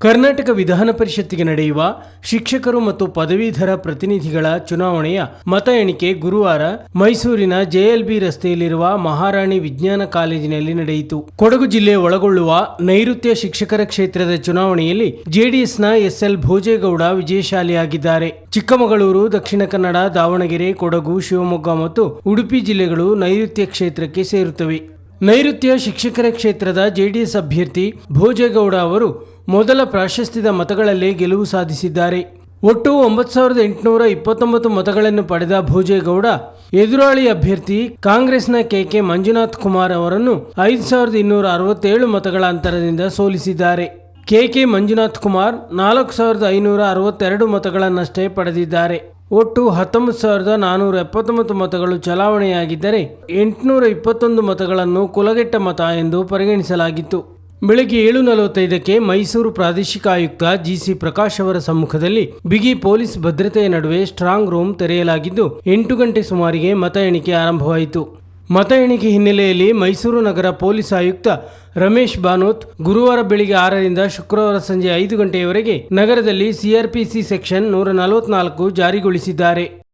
ಕರ್ನಾಟಕ ವಿಧಾನ ಪರಿಷತ್ತಿಗೆ ನಡೆಯುವ ಶಿಕ್ಷಕರು ಮತ್ತು ಪದವೀಧರ ಪ್ರತಿನಿಧಿಗಳ ಚುನಾವಣೆಯ ಮತ ಎಣಿಕೆ ಗುರುವಾರ ಮೈಸೂರಿನ ಜೆಎಲ್ಬಿ ರಸ್ತೆಯಲ್ಲಿರುವ ಮಹಾರಾಣಿ ವಿಜ್ಞಾನ ಕಾಲೇಜಿನಲ್ಲಿ ನಡೆಯಿತು. ಕೊಡಗು ಜಿಲ್ಲೆ ಒಳಗೊಳ್ಳುವ ನೈಋತ್ಯ ಶಿಕ್ಷಕರ ಕ್ಷೇತ್ರದ ಚುನಾವಣೆಯಲ್ಲಿ ಜೆಡಿಎಸ್ನ ಎಸ್ಎಲ್ ಭೋಜೇಗೌಡ ವಿಜಯಶಾಲಿಯಾಗಿದ್ದಾರೆ. ಚಿಕ್ಕಮಗಳೂರು, ದಕ್ಷಿಣ ಕನ್ನಡ, ದಾವಣಗೆರೆ, ಕೊಡಗು, ಶಿವಮೊಗ್ಗ ಮತ್ತು ಉಡುಪಿ ಜಿಲ್ಲೆಗಳು ನೈಋತ್ಯ ಕ್ಷೇತ್ರಕ್ಕೆ ಸೇರುತ್ತವೆ. ನೈಋತ್ಯ ಶಿಕ್ಷಕರ ಕ್ಷೇತ್ರದ ಜೆಡಿಎಸ್ ಅಭ್ಯರ್ಥಿ ಭೋಜೇಗೌಡ ಅವರು ಮೊದಲ ಪ್ರಾಶಸ್ತ್ಯದ ಮತಗಳಲ್ಲೇ ಗೆಲುವು ಸಾಧಿಸಿದ್ದಾರೆ. ಒಟ್ಟು ಒಂಬತ್ತು ಸಾವಿರದ ಎಂಟುನೂರ ಇಪ್ಪತ್ತೊಂಬತ್ತು ಮತಗಳನ್ನು ಪಡೆದ ಭೋಜೇಗೌಡ, ಎದುರಾಳಿ ಅಭ್ಯರ್ಥಿ ಕಾಂಗ್ರೆಸ್ನ ಕೆಕೆ ಮಂಜುನಾಥ್ ಕುಮಾರ್ ಅವರನ್ನು ಐದು ಸಾವಿರದ ಇನ್ನೂರ ಅರವತ್ತೇಳು ಮತಗಳ ಅಂತರದಿಂದ ಸೋಲಿಸಿದ್ದಾರೆ. ಕೆಕೆ ಮಂಜುನಾಥ್ ಕುಮಾರ್ ನಾಲ್ಕು ಸಾವಿರದ ಐನೂರ ಅರವತ್ತೆರಡು ಮತಗಳನ್ನಷ್ಟೇ ಪಡೆದಿದ್ದಾರೆ. ಒಟ್ಟು ಹತ್ತೊಂಬತ್ತು ಸಾವಿರದ ನಾನೂರ ಎಪ್ಪತ್ತೊಂಬತ್ತು ಮತಗಳು ಚಲಾವಣೆಯಾಗಿದ್ದರೆ ಎಂಟುನೂರ ಇಪ್ಪತ್ತೊಂದು ಮತಗಳನ್ನು ಕುಲಗೆಟ್ಟ ಮತ ಎಂದು ಪರಿಗಣಿಸಲಾಗಿತ್ತು. ಬೆಳಗ್ಗೆ ಏಳು ನಲವತ್ತೈದಕ್ಕೆ ಮೈಸೂರು ಪ್ರಾದೇಶಿಕ ಆಯುಕ್ತ ಜಿಸಿ ಪ್ರಕಾಶ್ ಅವರ ಸಮ್ಮುಖದಲ್ಲಿ ಬಿಗಿ ಪೊಲೀಸ್ ಭದ್ರತೆಯ ನಡುವೆ ಸ್ಟ್ರಾಂಗ್ ರೂಮ್ ತೆರೆಯಲಾಗಿದ್ದು, ಎಂಟು ಗಂಟೆ ಸುಮಾರಿಗೆ ಮತ ಎಣಿಕೆ ಆರಂಭವಾಯಿತು. ಮತ ಎಣಿಕೆ ಹಿನ್ನೆಲೆಯಲ್ಲಿ ಮೈಸೂರು ನಗರ ಪೊಲೀಸ್ ಆಯುಕ್ತ ರಮೇಶ್ ಬಾನೋತ್ ಗುರುವಾರ ಬೆಳಿಗ್ಗೆ ಆರರಿಂದ ಶುಕ್ರವಾರ ಸಂಜೆ ಐದು ಗಂಟೆಯವರೆಗೆ ನಗರದಲ್ಲಿ ಸಿಆರ್ಪಿಸಿ ಸೆಕ್ಷನ್ ನೂರ ನಲವತ್ನಾಲ್ಕು ಜಾರಿಗೊಳಿಸಿದ್ದಾರೆ.